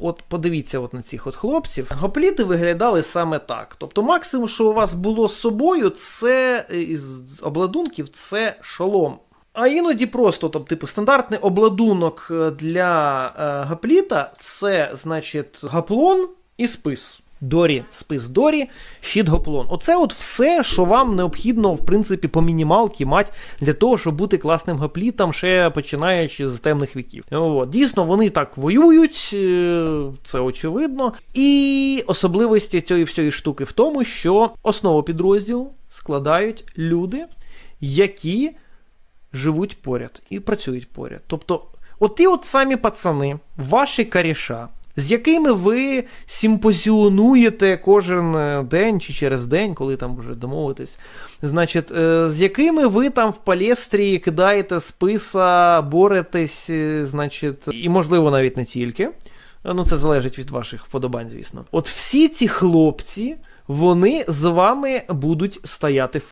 От подивіться от на цих от хлопців. Гопліти виглядали саме так. Тобто, максимум, що у вас було з собою, це е, із обладунків, це шолом. А іноді просто, тобто, типу, стандартний обладунок е, для е, гапліта це, значить, гаплон і спис. Дорі, спис Дорі, щит гоплон. Оце от все, що вам необхідно, в принципі, по мінімалки мати для того, щоб бути класним гаплітом, ще починаючи з темних віків. От. Дійсно, вони так воюють, е, це очевидно. І особливості цієї всієї штуки в тому, що основу підрозділу складають люди, які живуть поряд і працюють поряд. Тобто, от ті от самі пацани, ваші каріша, з якими ви симпозіонуєте кожен е, день чи через день, коли там вже домовитесь, значить, е, з якими ви там в палестрі кидаєте списа, боретесь, е, значить, і можливо навіть не тільки. Ну, це залежить від ваших вподобань, звісно. От всі ці хлопці, вони з вами будуть стояти в